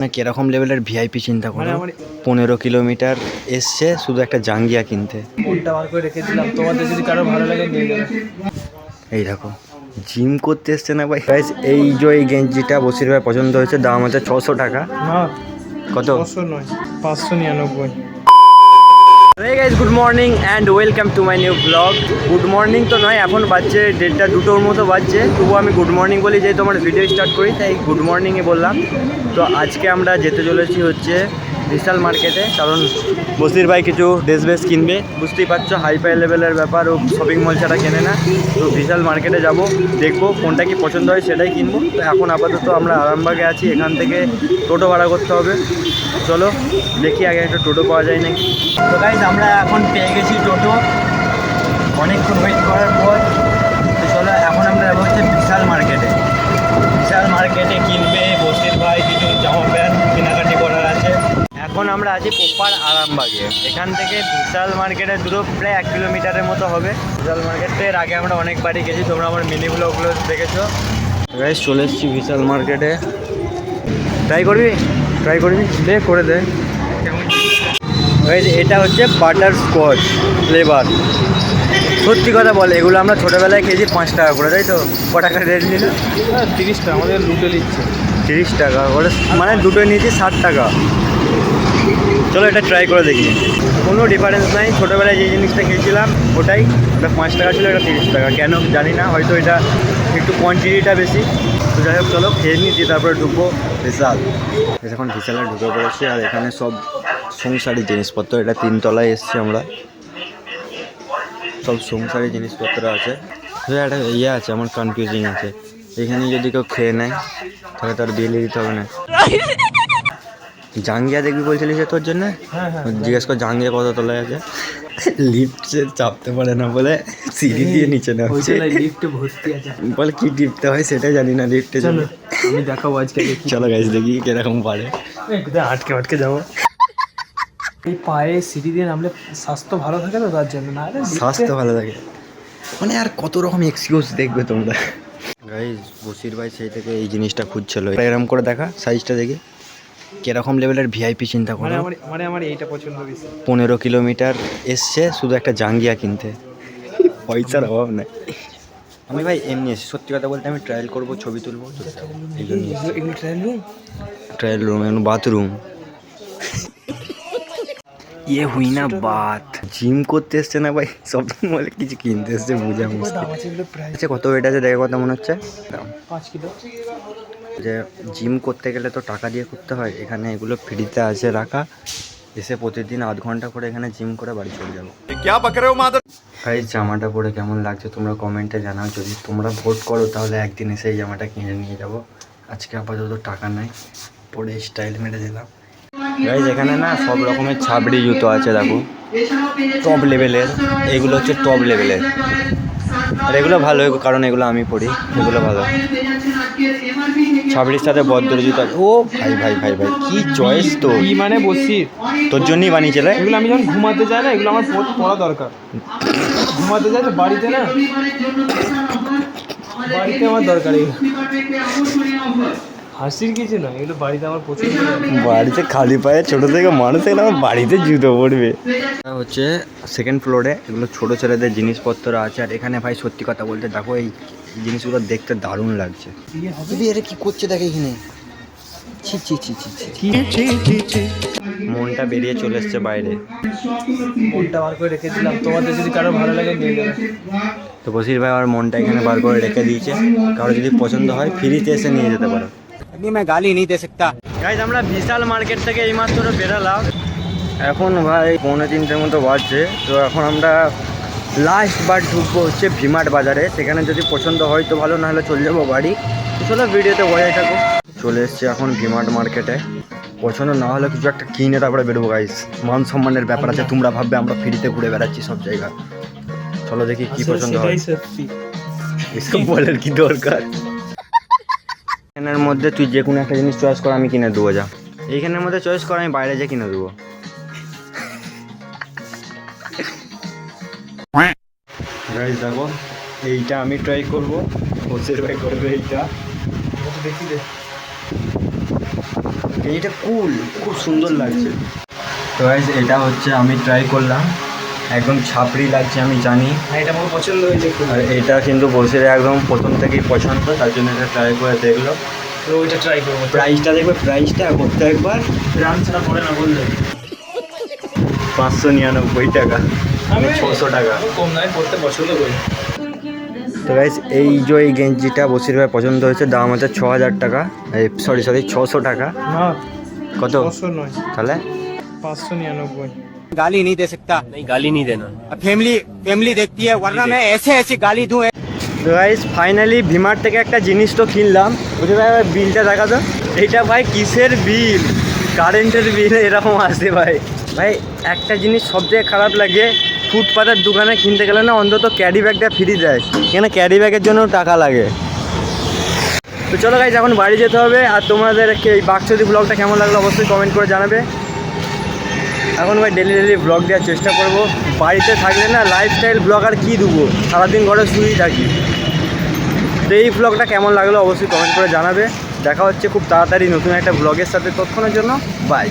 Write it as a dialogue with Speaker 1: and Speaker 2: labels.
Speaker 1: না কীরকম লেভেলের ভিআইপি চিন্তা
Speaker 2: মানে
Speaker 1: করো পনেরো কিলোমিটার এসছে শুধু একটা জাঙ্গিয়া কিনতে।
Speaker 2: মনটা বার করে রেখেছিলাম তোমাদের যদি কারও ভালো লাগে
Speaker 1: এই দেখো জিম করতে এসছে না ভাই? এই যে এই গেঞ্জিটা বসির ভাই পছন্দ হয়েছে দাম আছে ছশো টাকা। কত?
Speaker 2: ছশো নয় পাঁচশো নিরানব্বই।
Speaker 1: Guys good morning and welcome to my new blog good morning তো নয়, এখন বাজছে দেড়টা, দুটোর মতো বাজছে। তবুও আমি গুড মর্নিং বলি, যেহেতু আমার ভিডিও স্টার্ট করি, তাই গুড মর্নিংয়ে বললাম। তো আজকে আমরা যেতে চলেছি হচ্ছে বিশাল মার্কেটে, কারণ বসির ভাই কিছু ড্রেস বেস কিনবে। বুঝতেই পারছ হাই ফাই লেভেলের ব্যাপার, ও শপিং মল ছাড়া কেনে না। তো বিশাল মার্কেটে যাব, দেখব কোনটা কি পছন্দ হয়, সেটাই কিনবো। তো এখন আপাতত আমরা আরামবাগে আছি, এখান থেকে টোটো ভাড়া করতে হবে। চলো, দেখি আগে একটা টোটো পাওয়া যায় নাকি। তো গাইজ আমরা এখন পেয়ে গেছি টোটো। অনেকক্ষণ ওয়েট করার পর, তো চলো, এখন আমরা হচ্ছে বিশাল মার্কেটে। বিশাল মার্কেটে কিনবে বসির ভাই কিছু জামা প্যান্ট কেনাকাটি করার আছে এখন আমরা আছি পোপার আরামবাগে। এখান থেকে বিশাল মার্কেটের দূর প্রায় এক কিলোমিটারের মতো হবে। বিশাল মার্কেটের আগে আমরা অনেকবারই গেছি তোমরা আমার মিনি ব্লগগুলো দেখেছ। গাইজ চলে এসেছি বিশাল মার্কেটে। ট্রাই করবি? ট্রাই করবি? দে করে দে। এটা হচ্ছে বাটার স্কচ ফ্লেভার সত্যি কথা বল এগুলো আমরা ছোটোবেলায় খেয়েছি পাঁচ টাকা করে তাই তো? ক টাকা রেট নিল?
Speaker 2: তিরিশ টাকা আমাদের দুটো নিচ্ছে।
Speaker 1: তিরিশ টাকা ওটা মানে দুটো নিয়েছি ষাট টাকা। চলো এটা ট্রাই করে দেখি। কোনো ডিফারেন্স নাই ছোটোবেলায় যে জিনিসটা খেয়েছিলাম ওটাই। ওটা পাঁচ টাকা ছিল এটা তিরিশ টাকা। কেন জানি না হয়তো এটা একটু কোয়ান্টিটিটা বেশি। তো যাই হোক চলো খেয়ে নিচ্ছি তারপরে ঢুকবো। বিশাল এখন বিশালে ঢুকে পড়েছি আর এখানে সব সংসারী জিনিসপত্র এটা তিনতলায় এসছি আমরা। সব সংসারী জিনিসপত্র আছে। একটা ইয়ে আছে আমার কনফিউজিং আছে। এখানে যদি কেউ খেয়ে নেয় তাহলে তার বিল দিতে হবে না। জাঙ্গিয়া দেখবি বলছিলি যে তোর জন্য?
Speaker 2: হ্যাঁ হ্যাঁ
Speaker 1: জিজ্ঞেস কর জাঙ্গিয়া কত তলায় আছে। লিফট চাপতে পারে না বলে সিঁড়ি দিয়ে নিচে নামছে।
Speaker 2: লিফটে ভর্তি আছে।
Speaker 1: বলে কি টিপতে হয় সেটা জানি না লিফটে
Speaker 2: চলো আমি দেখাবো আজকে
Speaker 1: চলো গাইজ দেখি কীরকম পারে।
Speaker 2: আটকে আটকে যাব? এই পায়ে সিঁড়ি দিয়ে নামলে স্বাস্থ্য ভালো থাকে তো তার জন্য না?
Speaker 1: স্বাস্থ্য ভালো থাকে। মানে আর কত রকম এক্সকিউজ দেখবে তোমরা। গাইজ বসির ভাই সেই থেকে এই জিনিসটা খুঁজছিল। এরকম করে দেখা সাইজটা দেখি। কীরকম লেভেলের ভিআইপি চিন্তা
Speaker 2: মানে
Speaker 1: করো?
Speaker 2: মানে আমার এইটা পছন্দ বেশি
Speaker 1: পনেরো কিলোমিটার এসছে শুধু একটা জাঙ্গিয়া কিনতে। পয়সার অভাব নাই। আমি ভাই এমনি এসে সত্যি কথা বলতে আমি ট্রায়াল করব ছবি তুলবো এই জন্য
Speaker 2: ট্রায়াল রুম
Speaker 1: ট্রায়াল রুম এখন বাথরুম ইয়ে হুই না বাত। জিম করতে এসছে না ভাই? শপিং মলে মানে কিছু কিনতে এসছে বোঝা মুশকিল। আচ্ছা কত ওয়েট আছে? দেখে কথা মনে হচ্ছে?
Speaker 2: পাঁচ কিলো।
Speaker 1: যে জিম করতে গেলে তো টাকা দিয়ে করতে হয় এখানে এগুলো ফ্রিতে আছে রাখা। এসে প্রতিদিন আধ ঘণ্টা করে এখানে জিম করে বাড়ি চলে যাব। ভাই জামাটা পরে কেমন লাগছে তোমরা কমেন্টে জানাও। যদি তোমরা ভোট করো তাহলে একদিন এসে এই জামাটা কিনে নিয়ে যাব। আজকে আপাতত টাকা নাই পরে স্টাইল মেরে দিলাম। গাইজ এখানে না সব রকমের ছাবড়ি জুতো আছে দেখো। টপ লেভেলের এগুলো হচ্ছে টপ লেভেলের আর এগুলো ভালো কারণ এগুলো আমি পড়ি এগুলো ভালো। ছাবড়ির সাথে বদ্র জুতো। ও ভাই ভাই ভাই ভাই কি চয়েস তো
Speaker 2: কি মানে বসি
Speaker 1: তোর জন্যই বানিয়েছে রে।
Speaker 2: এগুলো আমি যখন ঘুমাতে যাই না এগুলো আমার পরা দরকার। ঘুমাতে যাই তো বাড়িতে না? বাড়িতে আমার দরকার এগুলো। হাসির কিছু না এগুলো বাড়িতে আমার পছন্দ
Speaker 1: বাড়িতে খালি পায়ে ছোট থেকে মানুষ এগুলো আমার বাড়িতে জুতো পড়বে হচ্ছে সেকেন্ড ফ্লোরে এগুলো ছোট ছেলেদের জিনিসপত্র আছে আর এখানে ভাই সত্যি কথা বলতে দেখো এই জিনিসগুলো দেখতে দারুণ লাগছে।
Speaker 2: হবে
Speaker 1: কি করছে দেখে এখানে? ছি ছি ছি ছি ছি মনটা বেরিয়ে চলে এসছে বাইরে।
Speaker 2: মনটা বার করে রেখেছিলাম তোমাদের যদি কারও ভালো লাগে নিয়ে যাবে।
Speaker 1: তো বসির ভাই আমার মনটা এখানে বার করে রেখে দিয়েছে। কারও যদি পছন্দ হয় ফ্রিতে এসে নিয়ে যেতে পারো।
Speaker 3: मैं गाली नहीं दे सकता
Speaker 1: গাইজ আমরা বিশাল মার্কেট থেকে এইমাত্র বেরালাম এখন ভাই পৌনে তিনটের মতো বাজছে তো এখন আমরা লাস্ট বার ঢুকবো হচ্ছে ভিমার্ট বাজারে সেখানে যদি পছন্দ হয় তো ভালো নাহলে চলে যাবো বাড়ি তো চলো ভিডিওতে বজায় থাকো চলে এসছি এখন ভিমার্ট মার্কেটে পছন্দ না হলে কিছু একটা কিনে তারপরে বেরোবো গাইজ মান সম্মানের ব্যাপার আছে তোমরা ভাববে আমরা ফ্রিতে ঘুরে বেড়াচ্ছি সব জায়গা চলো দেখি কি
Speaker 2: আসলে
Speaker 1: পছন্দ হয়
Speaker 2: সেটাই সত্যি
Speaker 1: এসব বলার কি দরকার এখানের মধ্যে তুই যে কোনো একটা জিনিস চয়েস কর, আমি কিনে দেবো, যা। এইখানের মধ্যে চয়েস কর, আমি বাইরে যে কিনে দেবো। দেখো, এইটা আমি ট্রাই করব। ওসের ভাই করবে এইটা।
Speaker 2: দেখি দে।
Speaker 1: এটা কুল খুব সুন্দর লাগছে। তো এটা হচ্ছে আমি ট্রাই করলাম। একদম ছাপড়ি লাগছে আমি জানি।
Speaker 2: হ্যাঁ এটা আমার পছন্দ হয়েছে
Speaker 1: আর এটা কিন্তু বসে একদম প্রথম থেকেই পছন্দ তার জন্য এটা ট্রাই করে দেখল।
Speaker 2: তো ওইটা ট্রাই করব।
Speaker 1: প্রাইসটা দেখবে প্রাইসটা করতে একবার।
Speaker 2: গ্রাম ছাড়া পড়ে না বললে।
Speaker 1: পাঁচশো নিরানব্বই টাকা
Speaker 2: আমি
Speaker 1: ছশো টাকা।
Speaker 2: কম দামে পড়তে পছন্দ করি।
Speaker 1: তো গাইজ এই যে এই গেঞ্জিটা বসির ভাই পছন্দ হয়েছে দাম হচ্ছে ছ হাজার টাকা সরি সরি ছশো টাকা।
Speaker 2: না
Speaker 1: কত?
Speaker 2: নয়।
Speaker 1: তাহলে?
Speaker 2: পাঁচশো নিরানব্বই।
Speaker 3: गाली नहीं दे सकता
Speaker 4: नहीं गाली नहीं देना
Speaker 3: फैमिली फैमिली देखती है वरना मैं ऐसे ऐसे गाली दूं
Speaker 1: তো গাইজ ফাইনালি ভিমার থেকে একটা জিনিস তো কিনলাম বুঝতে ভাই এবার বিলটা দেখা তো এইটা ভাই কিসের বিল কারেন্টের বিল এরকম আসে ভাই ভাই একটা জিনিস সবথেকে খারাপ লাগে ফুটপাতের দোকানে কিনতে গেলে না অন্তত ক্যারি ব্যাগটা ফ্রি দেয় এখানে ক্যারি ব্যাগের জন্য টাকা লাগে তো চলো গাইজ এখন বাড়ি যেতে হবে আর তোমাদের এই বাক্সদি ব্লগটা কেমন লাগলো অবশ্যই কমেন্ট করে জানাবে এখন ভাই ডেলি ডেলি ব্লগ দেওয়ার চেষ্টা করব। বাড়িতে থাকলে না লাইফস্টাইল ব্লগ আর কী দেবো? সারাদিন ঘরে শুয়েই থাকি। তো এই ব্লগটা কেমন লাগল অবশ্যই কমেন্ট করে জানাবে। দেখা হচ্ছে খুব তাড়াতাড়ি নতুন একটা ব্লগের সাথে। তৎক্ষণের জন্য বাই